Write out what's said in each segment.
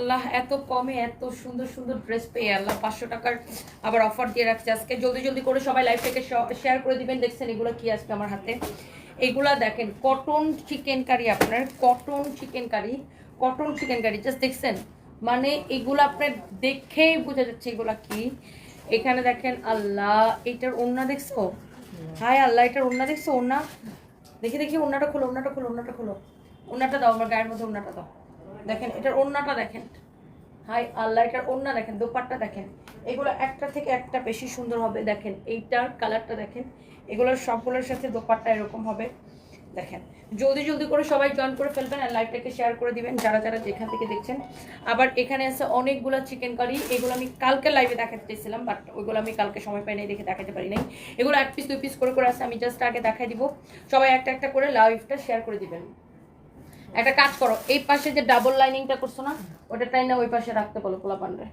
আল্লাহ এত কমে এত সুন্দর সুন্দর ড্রেস পেয়ে আল্লাহ পাঁচশো টাকার আবার অফার দিয়ে রাখছে। আজকে জলদি জলদি করে সবাই লাইভটাকে শেয়ার করে দিবেন। দেখছেন এগুলো কি আজকে আমার হাতে? এগুলা দেখেন কটন চিকেন কারি আপনার cotton chikankari cotton chikankari just দেখছেন? মানে এগুলো আপনার দেখেই বোঝা যাচ্ছে এগুলা কি। এখানে দেখেন আল্লাহ, এটার ওন্না দেখছ? হায় আল্লাহ, এটার ওন্না দেখছ? ওন্না দেখে, দেখি ওন্নাটা খোলো ওন্নাটা খোলো ওন্নাটা খোলো। ওন্নাটা দাও আমার গায়ের মধ্যে ওন্নাটা দাও। দেখেন, এটার ওন্নাটা দেখেন। হাই আল্লাহ, এটার ওন্না দেখেন, দোপাট্টা দেখেন। এগুলো একটা থেকে একটা বেশি সুন্দর হবে, দেখেন। এইটার কালারটা দেখেন, এগুলোর সবগুলোর সাথে দোপাট্টা এরকম হবে, দেখেন। জলদি জলদি করে সবাই জয়েন করে ফেলবেন আর লাইভটাকে শেয়ার করে দিবেন, যারা যারা যেখান থেকে দেখছেন। আবার এখানে আছে অনেকগুলো চিকেন কারি এগুলো আমি কালকে লাইভে দেখাতে চেয়েছিলাম বাট ওইগুলো আমি কালকে সময় পাই নাই, দেখে দেখাতে পারি নাই। এগুলো এক পিস দুই পিস করে করে আছে, আমি জাস্ট আগে দেখাই দিব। সবাই একটা একটা করে লাইভটা শেয়ার করে দিবেন। একটা কাজ করো, এই পাশে যে ডাবল লাইনিংটা করছ না, ওটা টাই না, ওই পাশে রাখতে বলো পোলা পান্ডে।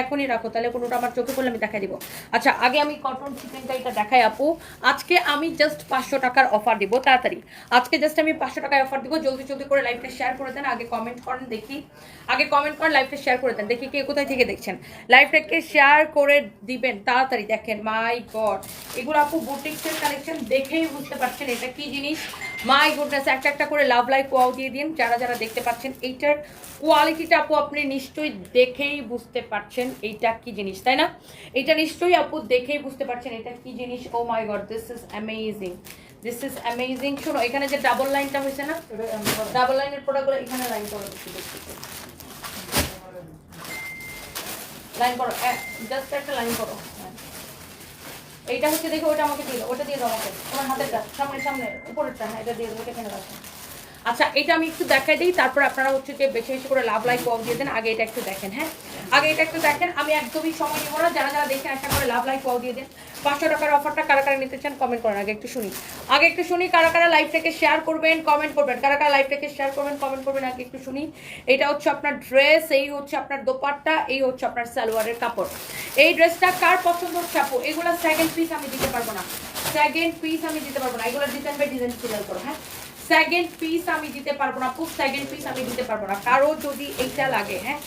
এখনই রাখো, তাহলে কোনোটা আমার চোখে পড়লে আমি দেখাই দিব। আচ্ছা আগে আমি কটন চিকেন কারিটা দেখাই, আপু। আজকে আমি জাস্ট পাঁচশো টাকার অফার দিব, তাড়াতাড়ি। আজকে জাস্ট আমি পাঁচশো টাকায় অফার দিব, জলদি জলদি করে লাইভটা শেয়ার করে দেন, আগে কমেন্ট করেন, দেখি। আগে কমেন্ট করেন লাইভটা শেয়ার করে দেন, দেখি কে কোথায় থেকে দেখছেন। লাইভটাকে শেয়ার করে দিবেন, তাড়াতাড়ি দেখেন মাই গড এগুলো আপু বুটিক্সের কালেকশন দেখেই বুঝতে পারছেন এটা কি জিনিস। মাই গুডনেস একটা একটা করে লাভ লাইক ওয়াও দিয়ে দিন। যারা যারা দেখতে পাচ্ছেন এইটার কোয়ালিটিটা আপু আপনি নিশ্চয়ই দেখেই বুঝতে পারছেন এইটা কি জিনিস তাই না? এটা নিশ্চয়ই আপু দেখেই বুঝতে পারছেন এটা কি জিনিস। ও my god this is amazing this is amazing শোনো এখানে যে ডাবল লাইনটা হয়েছে না ডাবল লাইনের প্রোডাক্টগুলো এখানে লাইন করো লাইন করো। জাস্ট একটা লাইন করো। এইটা হচ্ছে দেখে, ওটা আমাকে দিয়ে দাও, ওটা দিয়ে দাও আমাকে। তোমার হাতেরটা, সামনে সামনে, উপরেরটা হ্যাঁ এটা দিয়ে দাও, এটা কেন রাখো আচ্ছা এটা আমি একটু দেখাই দিই, তারপর আপনারা হচ্ছে যে বেশি বেশি করে লাভ লাইক পাও দিয়ে দেন, আগে এটা একটু দেখেন হ্যাঁ? আগে এটা একটু দেখেন, আমি একদমই সময় নেব না, যারা যারা দেখে একটা করে লাভ লাইক পাও দিয়ে দেন। পাঁচশো টাকার অফারটা কারা কারা নিতে চান কমেন্ট করেন, আগে একটু শুনি। আগে একটু শুনি কারা কারা লাইভটাকে শেয়ার করবেন কমেন্ট করবেন। কারা কারা লাইভটাকে শেয়ার করবেন কমেন্ট করবেন, আগে একটু শুনি। এটা হচ্ছে আপনার ড্রেস এই হচ্ছে আপনার দোপাট্টা, এই হচ্ছে আপনার সালোয়ারের কাপড়। এই ড্রেসটা কার পছন্দ হচ্ছে আপু? এগুলো সেকেন্ড পিস আমি দিতে পারব না। সেকেন্ড পিস আমি দিতে পারব না। এগুলো ডিজাইন বাই ডিজাইন সিলাই করো হ্যাঁ? সেকেন্ড পিস আমি দিতে পারব না, খুব সেকেন্ড পিস আমি দিতে পারব না। কারও যদি এইটা লাগে হ্যাঁ?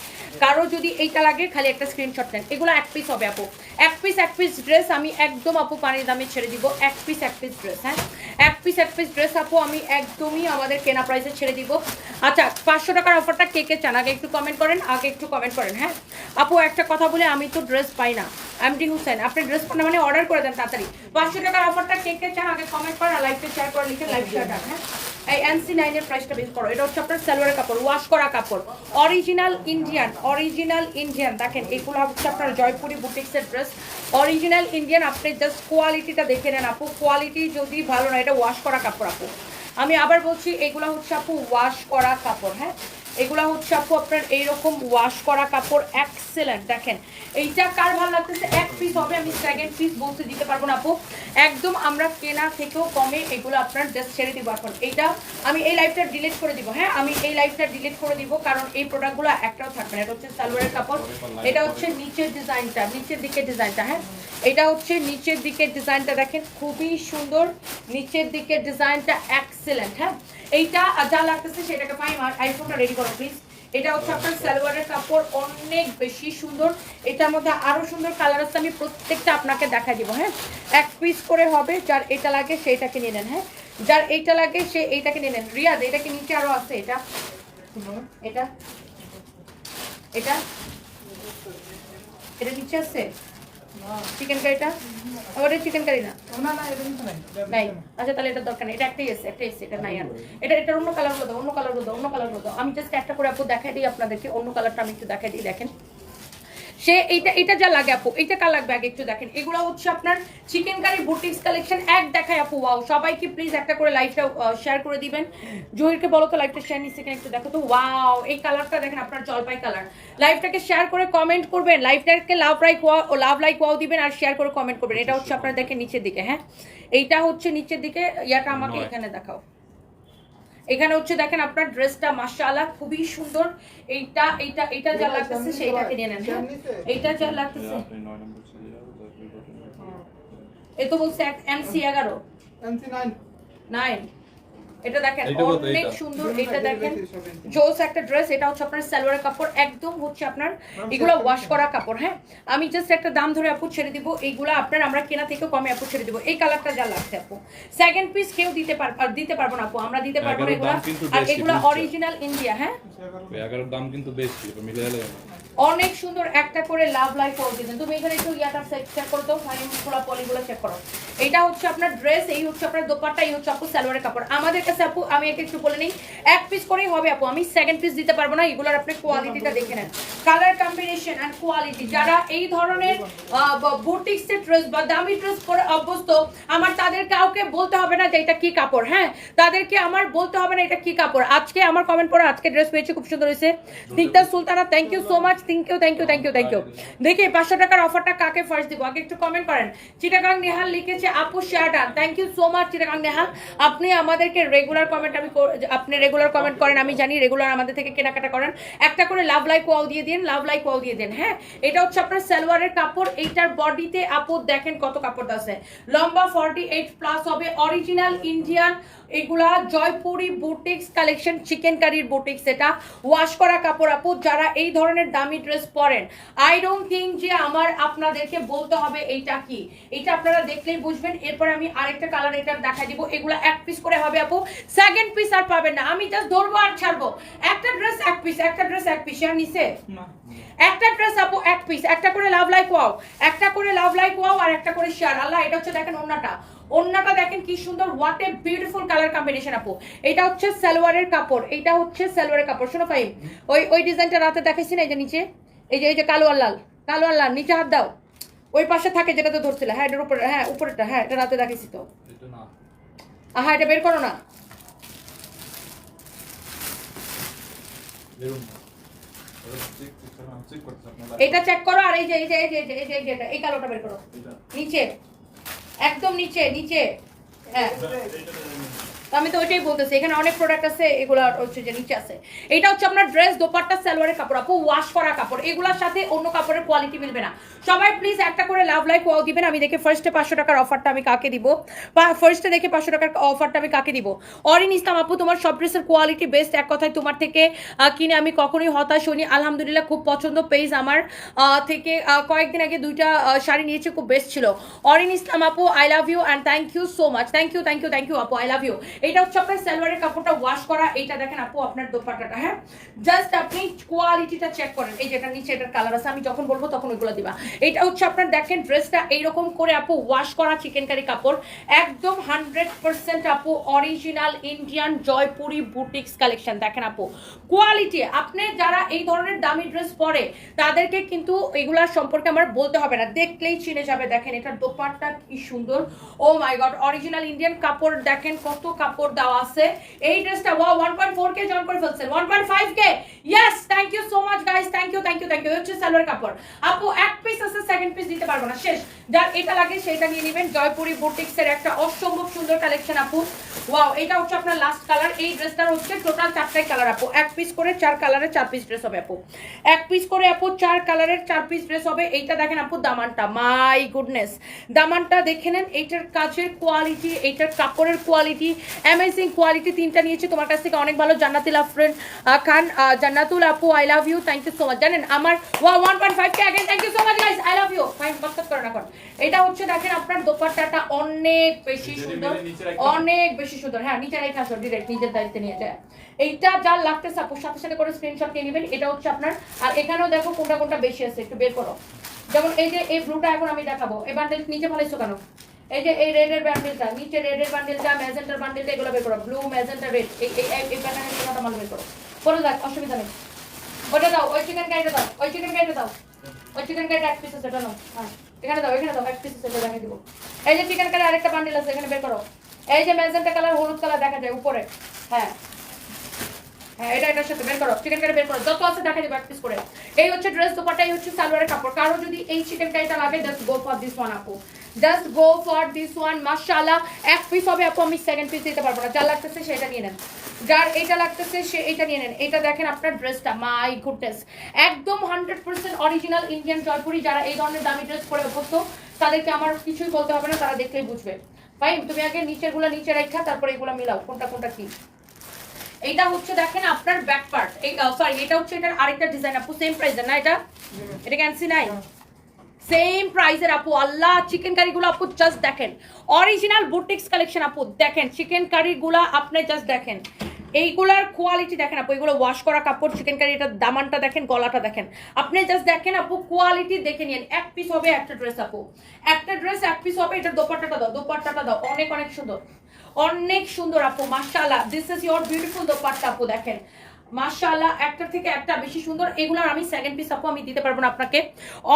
কারও যদি এইটা লাগে, খালি একটা স্ক্রিনশট নেন। এগুলো এক পিস হবে, আপু। এক পিস এক পিস ড্রেস আমি একদম, আপু, পানির দামে ছেড়ে দিব। এক পিস এক পিস ড্রেস হ্যাঁ? এক পিস এক পিস ড্রেস আপু, আমি একদমই আমাদের কেনা প্রাইসে ছেড়ে দিব। আচ্ছা পাঁচশো টাকার অফারটা কে কে চান? আগে একটু কমেন্ট করেন, আগে একটু কমেন্ট করেন হ্যাঁ? আপু, একটা কথা বলে আমি তো ড্রেস পাই না। এমডি হুসেন, আপনি ড্রেস পান মানে অর্ডার করে দেন তাড়াতাড়ি। পাঁচশো টাকার অফারটা কে কে চান? আগে কমেন্ট করেন লাইভটা শেয়ার করে লিখে লাইভ শেয়ার হ্যাঁ? এই এনসি নাইনের প্রাইসটা বের করো। এটা হচ্ছে আপনার সালোয়ারের কাপড় ওয়াশ করা কাপড়। অরিজিনাল ইন্ডিয়ান অরিজিনাল ইন্ডিয়ান দেখেন, এগুলো হচ্ছে আপনার জয়পুরি বুটিক্সের ড্রেস অরিজিনাল ইন্ডিয়ান আপনি জাস্ট কোয়ালিটিটা দেখে নেন আপু। কোয়ালিটি যদি ভালো না, এটা ওয়াশ করা কাপড় আপু। আমি আবার বলছি, এগুলো হচ্ছে আপু ওয়াশ করা কাপড় হ্যাঁ? এগুলা হচ্ছে আপু আপনার এইরকম ওয়াশ করা কাপড় এক্সেলেন্ট দেখেন, এইটা কার ভালো লাগতেছে? এক পিস হবে, আমি সেকেন্ড পিস বলতে দিতে পারব না আপু। একদম আমরা কেনা থেকেও কমে এগুলো আপনার জাস্ট ছেড়ে দিব এখন। এইটা আমি এই লাইফটা ডিলিট করে দিব হ্যাঁ? আমি এই লাইফটা ডিলিট করে দিব, কারণ এই প্রোডাক্টগুলো একটাও থাকবে না। এটা হচ্ছে সালোয়ারের কাপড়, এটা হচ্ছে নিচের ডিজাইনটা নিচের দিকে ডিজাইনটা হ্যাঁ? এটা হচ্ছে নিচের দিকের ডিজাইনটা দেখেন, খুবই সুন্দর। নিচের দিকের ডিজাইনটা এক্সেলেন্ট হ্যাঁ? এইটা যা লাগতেছে সেটাকে পাই আমার আইফোনটা রেডি করো প্লিজ এটা হচ্ছে আপনার সালোয়ারের কাপড়, অনেক বেশি সুন্দর। এটার মধ্যে আরও সুন্দর কালার আছে, আমি প্রত্যেকটা আপনাকে দেখা দিব হ্যাঁ? এক পিস করে হবে, যার এটা লাগে সেইটাকে নিয়ে নেন হ্যাঁ? যার এইটা লাগে সে এইটাকে নিয়ে নেন। রিয়াদ, এটা কি নিচে আরও আছে? এটা এটা? এটা? এটা নিচে আছে? চিকেন কারিটা ওটা চিকেন কারি না। নাই। আচ্ছা তাহলে এটা দরকার নেই। এটা একটাই এসে একটাই এসে এটা নাই আর। এটা এটার অন্য কালার হতো দাও অন্য কালার হতো দাও অন্য কালার হতো দাও আমি জাস্ট একটা করে আপু দেখাই দিই আপনাদেরকে। অন্য কালারটা আমি একটু দেখাই দিই, দেখেন। সে এইটা এটা যা লাগে আপু এইটা কার লাগবে? আগে একটু দেখেন। এগুলো হচ্ছে আপনার চিকেন কারি বুটিক্স কালেকশন এক দেখায় আপু ওয়াও সবাইকে প্লিজ একটা করে লাইভটা শেয়ার করে দিবেন। জহিরকে বলো তো লাইভটা শেয়ার নিচ্ছে কিনা একটু দেখো তো। ওয়াও এই কালারটা দেখেন আপনার জলপাই কালার লাইভটাকে শেয়ার করে কমেন্ট করবেন। লাইভটাকে love like wow love like wow দিবেন আর শেয়ার করে কমেন্ট করবেন। এটা হচ্ছে আপনার দেখেন নিচের দিকে হ্যাঁ? এইটা হচ্ছে নিচের দিকে। ইয়াটা আমাকে এখানে দেখাও। এখানে হচ্ছে দেখেন আপনার ড্রেসটা মাশাআল্লাহ খুবই সুন্দর। এইটা এইটা এইটা যা লাগতেছে সেইটাকে নিয়ে নেন হ্যাঁ? এইটা যা লাগতেছে। এত বলছে এক চলে এগারো তারপরে এ তো বলছে এমসি এগারো। নাইন এটা দেখেন অনেক সুন্দর এটা দেখেন। জোস একটা ড্রেস এটা হচ্ছে আপনার সালোয়ারের কাপড় একদম হচ্ছে আপনার এগুলো ওয়াশ করা কাপড় হ্যাঁ? আমি জাস্ট একটা দাম ধরে আপু ছেড়ে দিব এইগুলো আপনার আমরা কেনা থেকেও কমে আপু ছেড়ে দিব। এই কালারটা যা লাগছে আপু। সেকেন্ড পিস কেউ দিতে পার আর দিতে পারব না আপু আমরা দিতে পারব না এগুলো। আর এগুলো অরিজিনাল ইন্ডিয়া হ্যাঁ? দাম। কিন্তু বেশি মিলে গেলে অনেক সুন্দর একটা করে লাভ লাইফ করে দিতেন তুমি এখানে একটু ইয়াটা চেক করো তো ফাইন খোলা পলিগুলো চেক করো। এটা হচ্ছে আপনার ড্রেস এই হচ্ছে আপনার দোপাট্টা এই হচ্ছে আপু সালোয়ারের কাপড়। আমাদের কাছে আপু আমি একে একটু বলে নিই এক পিস করেই হবে আপু। আমি সেকেন্ড পিস দিতে পারব না এগুলোর আপনি কোয়ালিটিটা দেখে নেন। কালার কম্বিনেশন অ্যান্ড কোয়ালিটি যারা এই ধরনের বুটিক্সের ড্রেস বা দামি ড্রেস পরে অভ্যস্ত আমার তাদের কাউকে বলতে হবে না যে এটা কি কাপড় হ্যাঁ? তাদেরকে আমার বলতে হবে না এটা কি কাপড়। আজকে আমার কমেন্ট পরে আজকে ড্রেস পেয়েছে খুব সুন্দর হয়েছে। Snigdha Sultana thank you so much thank you thank you thank you thank you দেখি, পাঁচশো টাকার অফারটা কাকে ফার্স্ট দিব? আগে একটু কমেন্ট করেন। চিটাগাং নেহাল লিখেছে, আপু share done thank you so much Chittagong Nehal. আপনি আমাদেরকে রেগুলার কমেন্ট আমি আপনি রেগুলার কমেন্ট করেন, আমি জানি রেগুলার আমাদের থেকে কেনাকাটা করেন। একটা করে লাভ লাইক ওয়াও দিয়ে দিন লাভ লাইক ওয়াও দিয়ে দিন হ্যাঁ? এটা হচ্ছে আপনার সালোয়ারের কাপড়, এইটার বডিতে আপু দেখেন কত কাপড় আছে। লম্বা ফর্টি এইট প্লাস হবে অরিজিনাল ইন্ডিয়ান এগুলা জয়পুরি বুটিক্স কালেকশন চিকেন কারির বুটিক্স এটা। ওয়াশ করা কাপড় আপু, যারা এই ধরনের দামি ড্রেস পরেন। আই ডোন্ট থিঙ্ক যে আমার আপনাদেরকে বলতে হবে এইটা কি। এটা আপনারা দেখলেই বুঝবেন। এরপর আমি আরেকটা কালার এটা দেখা দিব। এগুলো এক পিস করে হবে আপু। সেকেন্ড পিস আর পাবেন না। আমি জাস্ট ধরবো আর ছাড়বো। একটা ড্রেস এক পিস একটা ড্রেস এক পিস আর নিচে? একটা ড্রেস আপু এক পিস একটা করে লাভ লাইক ওয়াও একটা করে লাভ লাইক ওয়াও আর একটা করে শেয়ার আল্লাহ এটা হচ্ছে দেখেন ওন্নাটা। ওন্নাটা দেখেন কি সুন্দর what a beautiful colour combination আপু। এটা হচ্ছে সালোয়ারের কাপড় এটা হচ্ছে সালোয়ারের কাপড়। শোনো ফাইম ওই ওই ডিজাইনটা রাতে দেখাইছি না এই যে নিচে এই যে এই যে কালো আর লাল কালো আর লাল নিচে হাত দাও। ওই পাশে থাকে যেটা তো ধরছিল হ্যাঁ এটার উপরে হ্যাঁ উপরেটা হ্যাঁ এটা রাতে দেখাইছি তো। আহা এটা বের করো না। এটা চেক করো আর এই যে এই যে এই যে এই যে এই কালোটা বের করো। নিচে। একদম নিচে নিচে। হ্যাঁ। তো আমি তো ওইটাই বলতেছি, এখানে অনেক প্রোডাক্ট আছে, এগুলো হচ্ছে যে নিচে আছে। এটা হচ্ছে আপনার ড্রেস দোপাট্টা, সালোয়ারের কাপড়। আপু ওয়াশ করা কাপড়। এগুলোর সাথে অন্য কাপড়ের কোয়ালিটি মিলবে না। সবাই প্লিজ একটা করে লাভ লাইক ওয়াও দিবেন, আমি দেখে ফার্স্টে পাঁচশো টাকার অফারটা আমি কাকে দিব? বা ফার্স্টে দেখে পাঁচশো টাকার অফারটা আমি কাকে দিব? অরিন ইসলাম আপু, তোমার সব ড্রেসের কোয়ালিটি বেস্ট এক কথায় তোমার থেকে কিনে আমি কখনোই হতাশ হইনি। আলহামদুলিল্লাহ খুব পছন্দ পেজ আমার থেকে কয়েকদিন আগে দুইটা শাড়ি নিয়েছে, খুব বেস্ট ছিল। অরিন ইসলাম আপু I love you and thank you so much thank you thank you thank you আপু আই লাভ ইউ এটা হচ্ছে আপনার সালোয়ারের কাপড়টা ওয়াশ করা, এইটা দেখেন আপু আপনার দোপাট্টাটা হ্যাঁ? জাস্ট আপনি কোয়ালিটিটা চেক করেন। এই যেটা নিচে এটার কালার আছে, আমি যখন বলব তখন ওইগুলো দিবা। এটা হচ্ছে আপনার দেখেন ড্রেসটা এইরকম করে আপু ওয়াশ করা চিকেন কারি কাপড়। একদম হান্ড্রেড পার্সেন্ট আপু original Indian Jaipuri boutiques collection দেখেন আপু। কোয়ালিটি আপনি যারা এই ধরনের দামি ড্রেস পরে, তাদেরকে কিন্তু এগুলার সম্পর্কে আমার বলতে হবে না। দেখলেই চিনে যাবে, দেখেন এটার দোপাট্টা কি সুন্দর। Oh my god original Indian কাপড়, দেখেন কত কাপড়। দেওয়া আছে। এই ড্রেসটা ওয়া one point four K join করে ফেলছেন one point five K yes thank you so much guys thank you thank you thank you হচ্ছে সালোয়ার কাপড়। আপু, এক পিস আছে সেকেন্ড পিস দিতে পারব না। শেষ। যার এটা লাগে, সেটা নিয়ে নেবেন। জয়পুরি বুটিক্স এর একটা অসম্ভব সুন্দর কালেকশন আপু। ওয়াও এটা হচ্ছে আপনার লাস্ট কালার এই ড্রেসটার হচ্ছে টোটাল চারটাই কালার আপু। এক পিস করে চার কালারের চার পিস ড্রেস হবে, আপু। এক পিস করে, আপু, চার কালারের চার পিস ড্রেস হবে। এইটা দেখেন, আপু, দামানটা। মাই গুডনেস দামানটা দেখে নেন, এইটার কাজের কোয়ালিটি এইটার কাপড়ের কোয়ালিটি অ্যামেজিং কোয়ালিটি তিনটা নিয়েছি। তোমার কাছ থেকে অনেক ভালো জান্নাতুল আফরেন খান জান্নাতুল আপু I love you thank you so much জানেন আমার ওয়া ওয়ান পয়েন্ট ফাইভ কে আগে thank you so much guys I love you fine বকত করেন এখন। এটা হচ্ছে দেখেন আপনার দোপাট্টাটা অনেক বেশি সুন্দর। অনেক বেশি সুন্দর। হ্যাঁ নিচে রেখে আসো ডিরেক্ট নিজের দায়িত্বে নিয়ে যায়। এইটা যা লাগতেছে আপু সাথে সাথে করে স্ক্রিনশট নিয়ে নেবেন। এটা হচ্ছে আপনার। আর এখানেও দেখো কোনটা কোনটা বেশি আছে একটু বের করো। যেমন এই যে এই ব্লুটা এখন আমি দেখাবো। এই বান্ডেল নিচে ফেলাইছো কেন? এই যে এই রেডের ব্যান্ডেলটা নিচে রেডের বান্ডেলটা ম্যাজেন্টার বান্ডেলটা এগুলো বের করো। ব্লু ম্যাজেন্টা রেড এই এই প্যাটার্নের জন্য মাল বের করো? করে দেখ অসুবিধা নেই। ওটা দাও, ওই চিকেন কারিটা দাও, ওই চিকেন কারিটা দাও। ওই চিকেন কারিটা এক পিস সেটা নাও। হ্যাঁ এখানে দাও এখানে দাও, এক পিস সেটা দেখাই দিব। এই যে চিকেন কারি আরেকটা বান্ডেল আছে, এখানে বের করো। এই যে ম্যাজেন্টা কালার হলুদ কালার দেখা যায়, উপরে। হ্যাঁ হ্যাঁ এটা বের করো কারি। হবে আমি সেকেন্ড যা নিয়ে নেন। যার সে এটা নিয়ে নেন। এটা দেখেন আপনার ড্রেসটা মাই একদম হান্ড্রেড অরিজিনাল ইন্ডিয়ান জয়পুরি। যারা এই ধরনের দামি ড্রেস পরে তাদেরকে আমার কিছুই বলতে হবে না, তারা দেখলেই বুঝবে। তুমি আগে নিচেরগুলা নিচে রাখা, তারপরে এগুলা মিলাও। কোনটা কোনটা কি? এইটা হচ্ছে দেখেন আপনার ব্যাক পার্ট এই সরি এটা হচ্ছে এটার আরেকটা ডিজাইন আপু সেম প্রাইস না এটা? এটা ক্যান্সি নাই? সেম প্রাইসের আপু আল্লাহ চিকেন কারিগুলো আপু জাস্ট দেখেন। অরিজিনাল বুটিক্স কালেকশন আপু দেখেন চিকেন কারিগুলো আপনি জাস্ট দেখেন। এইগুলার কোয়ালিটি দেখেন আপু, এগুলো ওয়াশ করা কাপড় চিকেন কারি এটার দামানটা দেখেন, গলাটা দেখেন। আপনি জাস্ট দেখেন আপু কোয়ালিটি দেখে নিন এক পিস হবে একটা ড্রেস আপু। একটা ড্রেস এক পিস হবে, এটা দোপাট্টাটা দাও দোপাট্টাটা দাও। অনেক অনেক সুন্দর। অনেক সুন্দর আপু, মাশাআল্লাহ। This is your beautiful dupatta আপু, দেখেন। মাশাআল্লাহ, একটা থেকে একটা বেশি সুন্দর। এগুলার আমি সেকেন্ড পিস আপু আমি দিতে পারব না আপনাকে।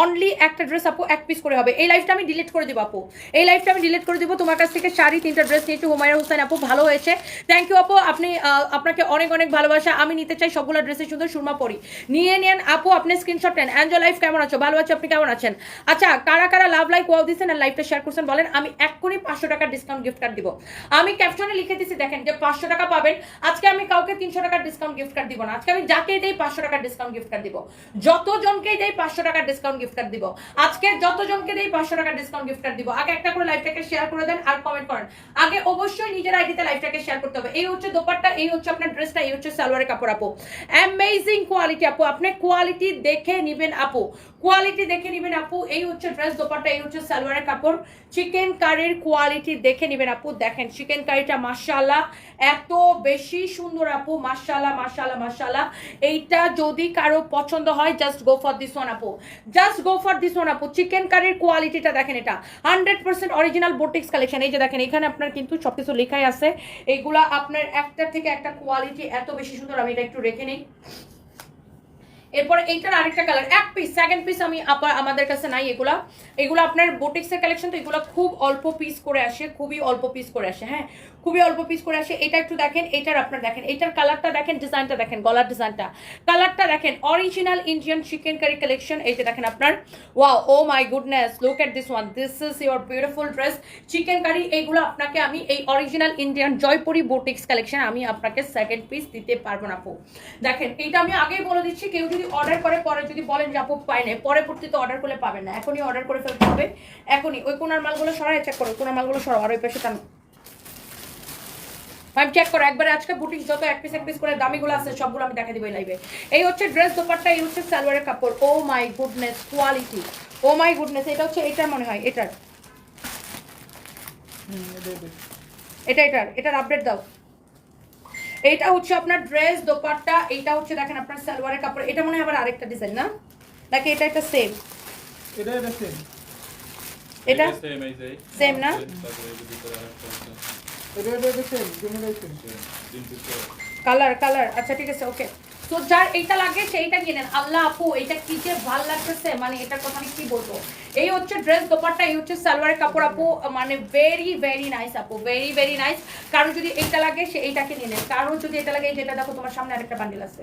অনলি একটা ড্রেস আপু, এক পিস করে হবে। এই লাইফটা আমি ডিলিট করে দিব আপু। এই লাইফটা আমি ডিলিট করে দিব। তোমার কাছ থেকে শাড়ি, তিনটা ড্রেস নিয়েছি হুমায়রা হোসেন আপু, ভালো হয়েছে। থ্যাংক ইউ আপু, আপনি আপনাকে অনেক অনেক ভালোবাসা। আমি নিতে চাই সবগুলো ড্রেসে সুন্দর সুরমা পরি। নিয়ে নেন আপু, আপনি স্ক্রিনশট নেন। অ্যাঞ্জো লাইফ কেমন আছো? ভালো আছো? আপনি কেমন আছেন? আচ্ছা কারা কারা লাভ লাইক ওয়াও দিচ্ছেন আর লাইফটা শেয়ার করছেন বলেন, আমি এক করে পাঁচশো টাকার ডিসকাউন্ট গিফট কার্ড দিব। আমি ক্যাপশনে লিখে দিচ্ছি দেখেন যে পাঁচশো টাকা পাবেন। আজকে আমি কাউকে তিনশো টাকার ডিসকাউন্ট গিফট কার্ড দিব না। আজকে আমি যাকে দেই পাঁচশো টাকার ডিসকাউন্ট গিফট কার্ড দিব। যতজনকেই দেই পাঁচশো টাকার ডিসকাউন্ট গিফট কার্ড দিব। আজকে যতজনকে দেই পাঁচশো টাকার ডিসকাউন্ট গিফট কার্ড দিব। আগে একটা করে লাইভটাকে শেয়ার করে দেন আর কমেন্ট করেন। আগে অবশ্যই নিজের আইডিতে লাইভটাকে শেয়ার করতে হবে। এই হচ্ছে দোপাট্টা, এই হচ্ছে আপনার ড্রেসটা এই হচ্ছে সালোয়ারের কাপড় আপু। অ্যামেজিং কোয়ালিটি আপু। আপনি কোয়ালিটি দেখে নিবেন আপু। কোয়ালিটি দেখে নিবেন আপু। এই হচ্ছে ড্রেস দোপাট্টা, এই হচ্ছে সালোয়ারের কাপড়। চিকেন কারির কোয়ালিটি দেখে নিবেন আপু। দেখেন চিকেন কারিটা মাশাআল্লাহ এত বেশি সুন্দর আপু। মাশাআল্লাহ মাশাআল্লাহ মাশাআল্লাহ। এইটা যদি কারও পছন্দ হয় just go for this one আপু। Just go for this one আপু। চিকেন কারির কোয়ালিটিটা দেখেন এটা। Hundred percent original boutiques collection এই যে দেখেন, এখানে আপনার কিন্তু সবকিছু লেখাই আছে। এইগুলা আপনার একটা থেকে একটা কোয়ালিটি এত বেশি সুন্দর, আমি এটা একটু রেখে নিই। এরপর এইটার আরেকটা কালার এক পিস সেকেন্ড পিস আমি আবার আমাদের কাছে নাই এগুলা। এগুলো আপনার বোটিক্সের কালেকশন তো এগুলো খুব অল্প পিস করে আসে, খুবই অল্প পিস করে আসে হ্যাঁ? খুবই অল্প পিস করে আসে। এটা একটু দেখেন, এটার আপনার দেখেন, এটার কালারটা দেখেন ডিজাইনটা দেখেন, গলার ডিজাইনটা কালারটা দেখেন original Indian chikankari collection এই যে দেখেন আপনার। Wow oh my goodness look at this one this is your beautiful dress chikankari এইগুলো আপনাকে আমি এই original Indian Jaipuri boutiques collection আমি আপনাকে সেকেন্ড পিস দিতে পারব না, আপু। দেখেন, এইটা আমি আগেই বলে দিচ্ছি, কেউ যদি অর্ডার করে, পরে যদি বলেন যে আপু, পাই না পরবর্তীতে অর্ডার করলে পাবেন না। এখনই অর্ডার করে ফেলতে হবে। এখনই, ওই কোনার মালগুলো সরাই চেক করো, কোনার মালগুলো সরাও, আর ওই পাশে টানো। আমি চেক করো একবারে আজকে বুটিক যত এক পিস এক পিস করে দামিগুলো আছে সবগুলো আমি দেখা দিব লাইভে এই হচ্ছে ড্রেস দোপাট্টা এই হচ্ছে সালোয়ারের কাপড়। ও my goodness quality oh my goodness এটা হচ্ছে এটার মনে হয় এটার। এটা এটার এটার আপডেট দাও। এটা হচ্ছে আপনার ড্রেস দোপাট্টা এটা হচ্ছে দেখেন আপনার সালোয়ারের কাপড়। এটা মনে হয় আবার আরেকটা ডিজাইন না? নাকি এটা একটা সেম এটা এটা সেম এটা? সেম না? কালার কালার আচ্ছা ঠিক আছে ওকে তো যার এইটা লাগে সেইটা কিনেন আল্লাহ আপু এটা কি যে ভালো লাগতেছে মানে এটার কথা আমি কি বলব? এই হচ্ছে ড্রেস দোপাট্টা, এই হচ্ছে সালোয়ারের কাপড় আপু মানে ভেরি ভেরি নাইস আপু ভেরি ভেরি নাইস কারও যদি এইটা লাগে, সে এইটাকে নিয়ে নেন। কারও যদি এটা লাগে যেটা দেখো, তোমার সামনে আরেকটা বান্ডিল আছে।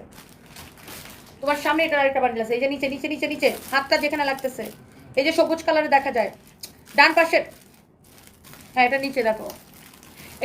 তোমার সামনে এটা আরেকটা বান্ডিল আছে। এই যে নিচে নিচে নিচে নিচে, হাতটা যেখানে লাগতেছে। এই যে সবুজ কালারে দেখা যায়। ডান পাশের হ্যাঁ এটা নিচে দেখো।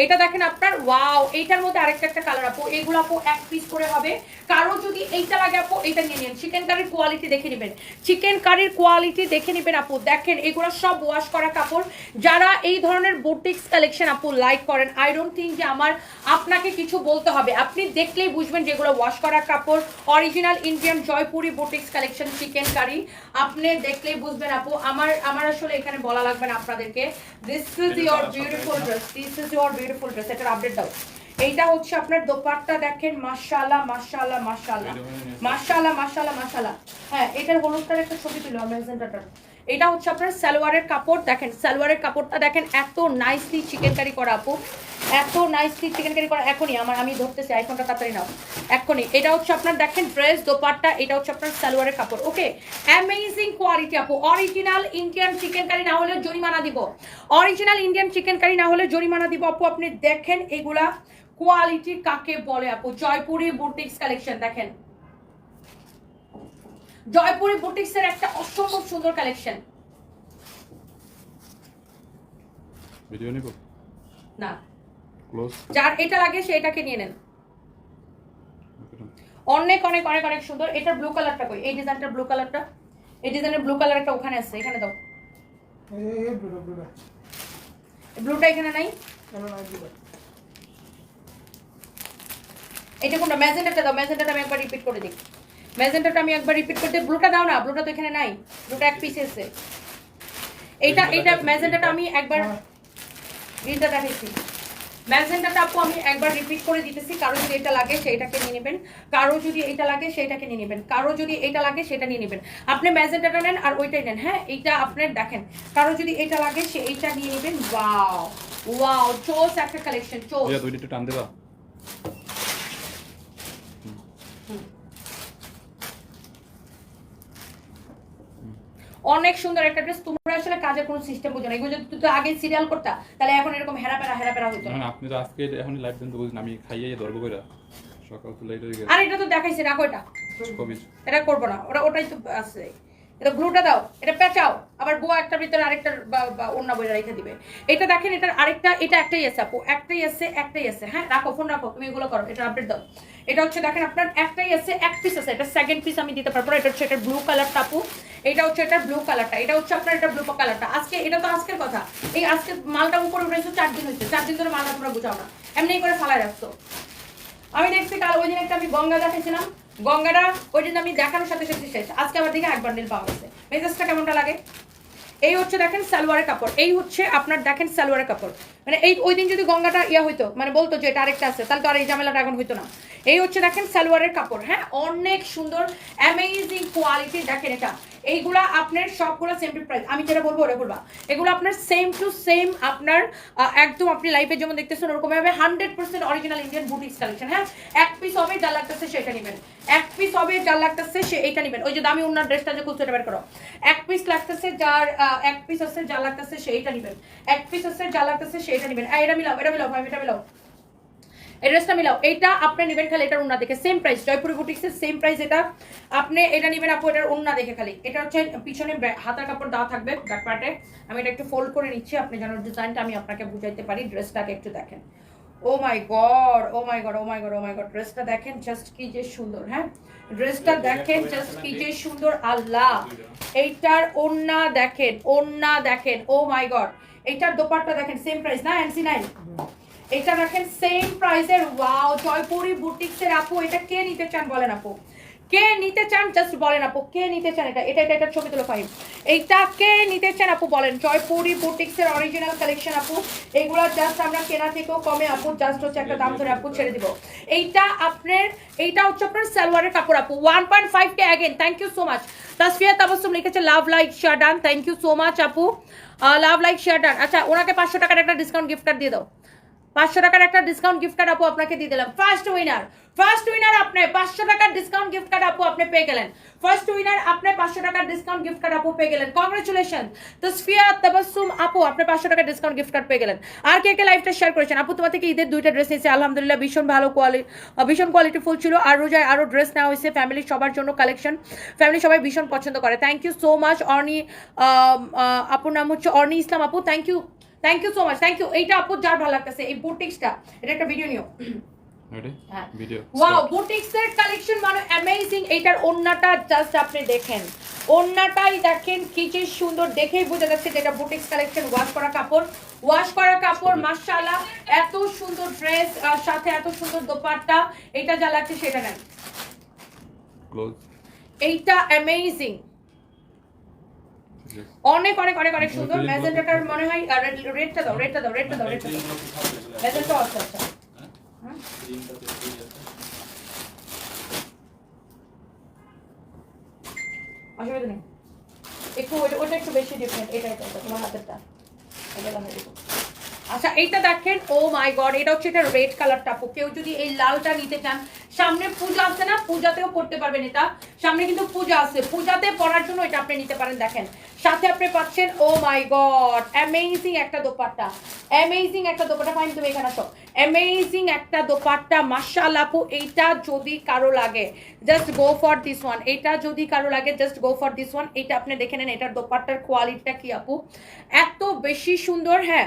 এটা দেখেন আপনার ওয়াও এইটার মধ্যে আরেকটা একটা কালার আপু এগুলো আপু এক পিস করে হবে। কারও যদি এইটা লাগে আপু এটা নিয়ে নিন। চিকেন কারির কোয়ালিটি দেখে নেবেন। চিকেন কারির কোয়ালিটি দেখে নেবেন আপু। দেখেন এগুলো সব ওয়াশ করা কাপড়। যারা এই ধরনের বুটিক্স কালেকশন আপু লাইক করেন আই ডোন্ট থিঙ্ক যে আমার আপনাকে কিছু বলতে হবে। আপনি দেখলেই বুঝবেন যেগুলো ওয়াশ করা কাপড়। Original Indian Jaipuri boutiques collection chikankari আপনি দেখলেই বুঝবেন আপু। আমার আমার আসলে এখানে বলা লাগবে না আপনাদেরকে। This is your beautiful dress this is your beautiful dress এটার আপডেট দাও। এইটা হচ্ছে আপনার দোপাট্টা দেখেন মাশাআল্লাহ মাশাআল্লাহ মাশাআল্লাহ। মাশাআল্লাহ মাশাআল্লাহ মাশাআল্লাহ। হ্যাঁ এটার হলুদটার একটা ছবি তুলো ম্যাজেন্টাটার এটা হচ্ছে আপনার সালোয়ারের কাপড় দেখেন সালোয়ারের কাপড়টা দেখেন এত নাইসলি চিকেন কারি করা আপু। এত নাইসলি চিকেন কারি করা এখনই। আমার আমি ধরতেছি আইফোনটা তাড়াতাড়ি নাও। এখনই। এটা হচ্ছে আপনার দেখেন ড্রেস দোপাট্টা এটা হচ্ছে আপনার সালোয়ারের কাপড় ওকে অ্যামেজিং কোয়ালিটি আপু। অরিজিনাল ইন্ডিয়ান চিকেন কারি না হলে জরিমানা দিব। অরিজিনাল ইন্ডিয়ান চিকেন কারি না হলে জরিমানা দিব। আপু আপনি দেখেন এগুলা কোয়ালিটি কাকে বলে আপু? জয়পুরি বুটিক্স কালেকশন দেখেন। জয়পুরি বুটিক্স এর একটা অসম্ভব সুন্দর কালেকশন ভিডিও নিব? না। যার এটা লাগে সে এটাকে নিয়ে নেন। অনেক অনেক অনেক অনেক সুন্দর। এটা ব্লু কালারটা কই? এই ডিজাইনটা ব্লু কালারটা এই ডিজাইনের ব্লু কালার একটা ওখানে আছে এখানে দাও। ব্লুটা এখানে নাই? এটা কোনটা? ম্যাজেন্টাটা দাও ম্যাজেন্টাটা আমি একবার রিপিট করে দিই। ম্যাজেন্টাটা আমি একবার রিপিট করে দিই। ব্লুটা দাও না ব্লুটা তো এখানে নাই। ব্লুটা এক পিস এসে এইটা এইটা ম্যাজেন্টাটা আমি একবার গ্রিনটা দেখাইছি ম্যাজেন্টাটা আপু আমি একবার রিপিট করে দিতেছি কারও যদি এটা লাগে সেইটাকে নিয়ে নেবেন। কারও যদি এটা লাগে সেইটাকে নিয়ে নেবেন। কারও যদি এটা লাগে সেটা নিয়ে নেবেন। আপনি ম্যাজেন্ডাটা নেন আর ওইটাই নেন হ্যাঁ? এইটা আপনার দেখেন। কারও যদি এটা লাগে সে এইটা নিয়ে নেবেন। ওয়াও! ওয়াও! চোস একটা কালেকশন চোস। দুইটা একটু টান দেবা। অনেক সুন্দর একটা ড্রেস তোমরা আসলে কাজের কোনো সিস্টেম বুঝো না। এগুলো যদি তুই আগে সিরিয়াল করতা তাহলে এখন এরকম হেরা পেরা হেরা পেরা হতো না আপনি তো আজকে এখন লাইভ দেন তো বুঝুন আমি খাইয়ে ধরবো কইরা। সকাল তো লাইট হয়ে গেছে। আর এটা তো দেখাইছি রাখো এটা। এটা করব না। ওটা ওটাই তো আছে। এটা ব্লুটা দাও, এটা পেঁচাও। আবার বুয়া একটা ভিতরে আরেকটা অন্য বইটা রেখে দিবে। এটা দেখেন, এটার আরেকটা, এটা একটাই আছে আপু, একটাই আছে একটাই আছে। হ্যাঁ রাখো ফোন রাখো, তুমি এগুলো করো এটা আপডেট দাও। এটা হচ্ছে দেখেন আপনার, একটাই আছে, এক পিস আছে, এটা সেকেন্ড পিস আমি দিতে পারব এটা হচ্ছে এটা ব্লু কালারটা আপু। এটা হচ্ছে এটা ব্লু কালারটা এটা হচ্ছে আপনার এটা ব্লু কালারটা আজকে, এটা তো আজকের কথা। এই আজকে মালটা উপরে উঠেছে চার দিন হয়েছে। চার দিন ধরে মালটা তোমরা বুঝাও না। এমনি করে ফালায় রাখতো আমি দেখছি কাল, ওই দিন একটা আমি গঙ্গা দেখাইছিলাম। গঙ্গাটা, ওই জন্য আমি দেখানোর সাথে সাথে শেষ। আজকে আবার দেখে এক বান্ডেল পাওয়া গেছে। মেজাজটা কেমনটা লাগে? এই হচ্ছে দেখেন সালোয়ারের কাপড়। এই হচ্ছে আপনার দেখেন সালোয়ারের কাপড়। মানে এই ওই দিন যদি গঙ্গাটা ইয়া হইতো মানে বলতো যে এটা আরেকটা আছে, তাহলে তো আর এই ঝামেলাটা এখন হইতো না। এই হচ্ছে দেখেন সালোয়ারের কাপড় হ্যাঁ? অনেক সুন্দর অ্যামেজিং কোয়ালিটি দেখেন এটা। এইগুলা আপনার সবগুলো সেম টু প্রাইস আমি যেটা বলব, ওটা বলবা এগুলো আপনার সেম টু সেম আপনার একদম আপনি লাইফে যেমন দেখতেছেন, ওরকম হবে hundred percent original Indian boutiques collection হ্যাঁ? এক পিস হবে যার লাগতেছে সেটা নেবেন। এক পিস হবে যার লাগতেছে সে এইটা নেবেন। ওই যে দামি ওনার ড্রেসটা যে খুলছে বের করো। এক পিস লাগতেছে যার এক পিস আছে যার লাগতেছে সেইটা নেবেন। এক পিস আছে যার লাগতেছে সেইটা নেবেন। এটা মিলাও এটা মিলাও, ভাই, এটা মিলাও। এই ড্রেসটা মিলাও। এইটা আপনি নেবেন খালি এটার উন্না দেখে। সেম প্রাইস জয়পুরি বুটিক্সের সেম প্রাইস এটা। আপনি এটা নেবেন আপু এটার উন্না দেখে খালি। এটা হচ্ছে পিছনে হাতার কাপড় দেওয়া থাকবে ব্যাক পার্টে আমি এটা একটু ফোল্ড করে নিচ্ছি আপনি যেন ডিজাইনটা আমি আপনাকে বুঝাইতে পারি ড্রেসটাকে একটু দেখেন। ও my god oh my god oh my god oh my god ড্রেসটা দেখেন জাস্ট কি যে সুন্দর হ্যাঁ? ড্রেসটা দেখেন জাস্ট কি যে সুন্দর আল্লাহ! এইটার ওন্না দেখেন ওন্না দেখেন ও মাই গড এইটার দোপাট্টা দেখেন সেম প্রাইস না এনসি নাইন এটা দেখেন সেম প্রাইসের ওয়াও জয়পুরি বুটিক্সের আপু, এটা কে নিতে চান বলেন আপু? কে নিতে চান? জাস্ট বলেন আপু, কে নিতে চান? এটা এটা এটা এটা ছবি তুলে ফাইন এইটা কে নিতে চান আপু বলেন? জয়পুরি বুটিক্সের অরিজিনাল কালেকশন আপু, এগুলো জাস্ট আমরা কেনা থেকেও কমে আপু জাস্ট হচ্ছে একটা দাম ধরে আপু ছেড়ে দিব। এইটা আপনার, এইটা হচ্ছে আপনার সালোয়ারের কাপড় আপু one point five K again thank you so much Tasfia Tabassum লিখেছে love like share done thank you so much আপু. লাভ লাইক শেয়ার ডান আচ্ছা ওনাকে পাঁচশো টাকার একটা ডিসকাউন্ট গিফট কার্ড দিয়ে দাও। পাঁচশো টাকার একটা ডিসকাউন্ট গিফট কার্ড আপু আপনাকে দিয়ে দিলাম। ফার্স্ট উইনার ফার্স্ট উইনার আপনি পাঁচশো টাকার ডিসকাউন্ট গিফট কার্ড আপু আপনি পেয়ে গেলেন। ফার্স্ট উইনার আপনি পাঁচশো টাকার ডিসকাউন্ট গিফট কার্ড আপু পেয়ে গেলেন। কংগ্রেচুলেশন তসফিয়া তাবাসসুম আপু, আপনি পাঁচশো টাকার ডিসকাউন্ট গিফট কার্ড পেয়ে গেলেন। আর কে কে লাইভটা শেয়ার করেছেন? আপু, তোমার থেকে ঈদের দুইটা ড্রেস নিয়েছে। আলহামদুলিল্লাহ, ভীষণ ভালো কোয়ালিটি ভীষণ কোয়ালিটি ফুল ছিল। আর রোজায় আরও ড্রেস নেওয়া হয়েছে ফ্যামিলি সবার জন্য কালেকশন ফ্যামিলি সবাই ভীষণ পছন্দ করে। Thank you so much Orni আপুর নাম হচ্ছে অর্নি ইসলাম আপু। Thank you thank you so much thank you এইটা আপু যার ভালো লাগতেছে এই বুটিক্সটা এটা একটা ভিডিও নিও। ওয়াও বুটিক্স এর কালেকশন মানে অ্যামেজিং এইটার ওন্নাটা জাস্ট আপনি দেখেন। ওন্নাটাই দেখেন কি যে সুন্দর দেখেই বোঝা যাচ্ছে যে এটা বুটিক্স কালেকশন ওয়াশ করা কাপড়। ওয়াশ করা কাপড় মাশাআল্লাহ এত সুন্দর ড্রেস সাথে এত সুন্দর দোপাট্টা। এটা যা লাগছে সেটা নেন। এইটা অ্যামেজিং অনেক অনেক অনেক অনেক সুন্দর। ম্যাজেন্টাটার মনে হয় আর রেডটা দাও রেডটা দাও রেডটা দাও রেডটা দাও। ম্যাজেন্টা আচ্ছা আচ্ছা অসুবিধা নেই। একটু ওটা একটু বেশি ডিফারেন্ট এটা এটা এটা, তোমার হাতেরটা। এটা লাগাই আচ্ছা এইটা দেখেন ও মাই গড এটা হচ্ছে এটা রেড কালারটা আপু কেউ যদি এই লালটা নিতে চান সামনে পূজা আছে না? পূজাতেও পড়তে পারবেন এটা। সামনে কিন্তু পূজা আছে। পূজাতে পড়ার জন্য এটা আপনি নিতে পারেন দেখেন। সাথে আপনি পাচ্ছেন ও মাই গড অ্যামেজিং একটা দোপাট্টা। অ্যামেজিং একটা দোপাট্টা ফাইন তুমি এখানে আসো অ্যামেজিং একটা দোপাট্টা মাশাআল্লাহ আপু এইটা যদি কারও লাগে just go for this one এটা যদি কারও লাগে just go for this one এটা আপনি দেখে নেন এটার দোপাট্টার কোয়ালিটিটা কি আপু? এত বেশি সুন্দর হ্যাঁ?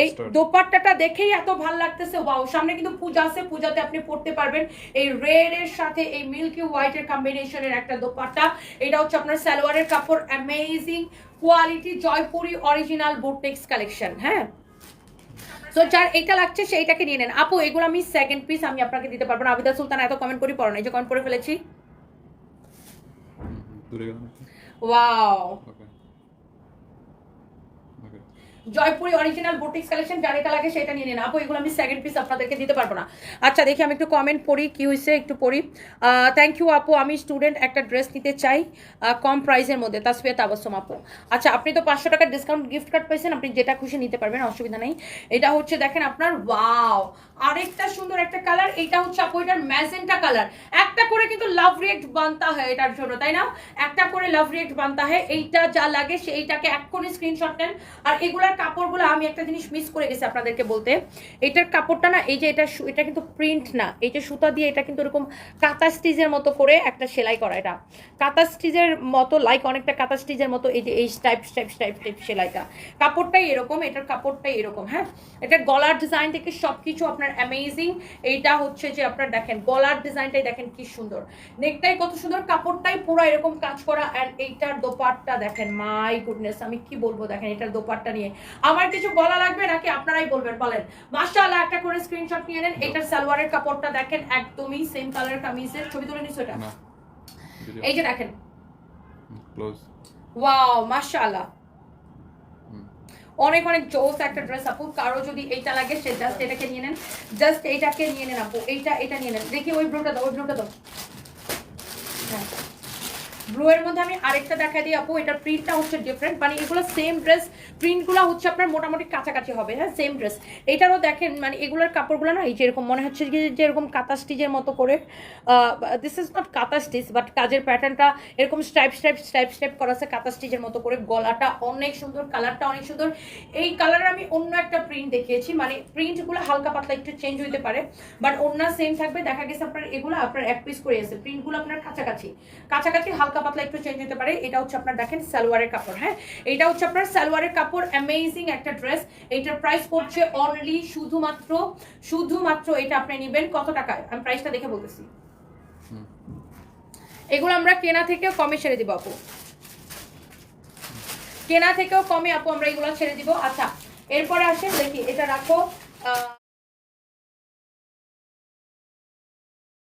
এই. দোপাট্টাটা দেখেই এত ভালো লাগতেছে ওয়াও সামনে কিন্তু পূজা আছে পূজাতে আপনি পড়তে পারবেন। এই রেড এর সাথে এই মিল্কি হোয়াইট এর কম্বিনেশনের একটা দোপাট্টা। এটা হচ্ছে আপনার সালোয়ারের কাপড় amazing quality Jaipuri original boutiques collection হ্যাঁ? সো যার এটা লাগছে সেইটাকে নিয়ে নেন। আপু এগুলো আমি সেকেন্ড পিস আমি আপনাকে দিতে পারব না। আবিদা সুলতান এত কমেন্ট করি পড়ো না। এই যে কমেন্ট করে ফেলেছি। Wow Jaipuri original boutiques collection যার এটা লাগে সেটা নিয়ে নিন। আপু, এগুলো আমি সেকেন্ড পিস আপনাদেরকে দিতে পারব না। আচ্ছা দেখি আমি একটু কমেন্ট পড়ি, কি হয়েছে একটু পড়ি। থ্যাংক ইউ আপু, আমি স্টুডেন্ট একটা ড্রেস নিতে চাই কম প্রাইসের মধ্যে তাসফিয়া তাবাসম আপু। আচ্ছা আপনি তো পাঁচশো টাকার ডিসকাউন্ট গিফট কার্ড পাইছেন, আপনি যেটা খুশি নিতে পারবেন, অসুবিধা নেই। এটা হচ্ছে দেখেন আপনার ওয়াও আরেকটা সুন্দর একটা কালার এটা হচ্ছে আপু, এটার ম্যাজেন্টা কালার একটা করে কিন্তু লাভ রিয়েক্ট বানতা হয় এটার জন্য, তাই না? একটা করে লাভ রিয়েক্ট বানতা হয়, এইটা যা লাগে সেইটাকে এক করে স্ক্রিনশট নেন। আর এগুলার কাপড়গুলো আমি একটা জিনিস মিস করে গেছি আপনাদেরকে বলতে। এটার কাপড়টা না, এই যে এটা এটা কিন্তু প্রিন্ট না। এই যে সুতা দিয়ে এটা কিন্তু এরকম কাঁথা স্টিচের মতো করে একটা সেলাই করা এটা। কাঁথা স্টিচের মতো লাইক অনেকটা কাঁথা স্টিচের মতো এই যে এই টাইপ টাইপ টাইপ টাইপ সেলাইটা। কাপড়টাই এরকম, এটার কাপড়টাই এরকম হ্যাঁ? এটা গলার ডিজাইন থেকে সব কিছু আপনার অ্যামেজিং এইটা হচ্ছে যে আপনার দেখেন, গলার ডিজাইনটাই দেখেন কি সুন্দর। নেকটাই কত সুন্দর, কাপড়টাই পুরো এরকম কাজ করা। অ্যান্ড এইটার দোপাট্টা দেখেন মাই গুডনেস আমি কি বলব দেখেন, এটার দোপাট্টা নিয়ে। আমার কিছু বলা লাগবে নাকি আপনারাই বলবেন? বলেন। মাশাআল্লাহ একটা করে স্ক্রিনশট নিয়ে নেন। এটার সালোয়ারের কাপড়টা দেখেন একদমই সেম কালার কামিজের। ছবি তুলে নিছো এটা? এই যে দেখেন। ক্লোজ ওয়াও মাশাআল্লাহ। অনেক অনেক জোস একটা ড্রেস আপু। কারও যদি এইটা লাগে সে জাস্ট এটাকে নিয়ে নেন। জাস্ট এইটাকে নিয়ে নেন আপু। এইটা এটা নিয়ে নেন। দেখি ওই ব্লুটা দাও ওই ব্লুটা দাও। হ্যাঁ। ব্লু এর মধ্যে আমি আরেকটা দেখা দিই, আপু। এটার প্রিন্টটা হচ্ছে ডিফারেন্ট মানে এগুলো সেম ড্রেস প্রিন্টগুলো হচ্ছে আপনার মোটামুটি কাছাকাছি হবে। হ্যাঁ সেম ড্রেস এটারও দেখেন মানে এগুলোর কাপড়গুলো না, এই যে এরকম মনে হচ্ছে যে যেরকম কাতা স্টিচের মতো করে this is not kantha stitch but কাজের প্যাটার্নটা এরকম স্ট্রাইপ স্ট্রাইপ স্ট্রাইপ স্ট্রাইপ করা আছে কাতা স্টিচের মতো করে। গলাটা অনেক সুন্দর কালারটা অনেক সুন্দর। এই কালারের আমি অন্য একটা প্রিন্ট দেখিয়েছি। মানে প্রিন্টগুলো হালকা পাতলা একটু চেঞ্জ হইতে পারে বাট অন্য সেম থাকবে। দেখা গেছে আপনার এগুলো আপনার এক পিস করে আছে। প্রিন্টগুলো আপনার কাছাকাছি। কাছাকাছি হালকা পাতলা একটু চেঞ্জ হতে পারে। এটা হচ্ছে আপনার দেখেন সালোয়ারের কাপড় হ্যাঁ? এটা হচ্ছে আপনার সালোয়ারের কাপড় অ্যামেজিং একটা ড্রেস এইটার প্রাইস পড়ছে অনলি শুধুমাত্র শুধুমাত্র এটা আপনি নেবেন কত টাকায়? আমি প্রাইসটা দেখে বলতেছি। এগুলো আমরা কেনা থেকেও কমে ছেড়ে দিব আপু। কেনা থেকেও কমে আপু আমরা এগুলো ছেড়ে দিব। আচ্ছা এরপরে আসেন দেখি এটা রাখো আহ,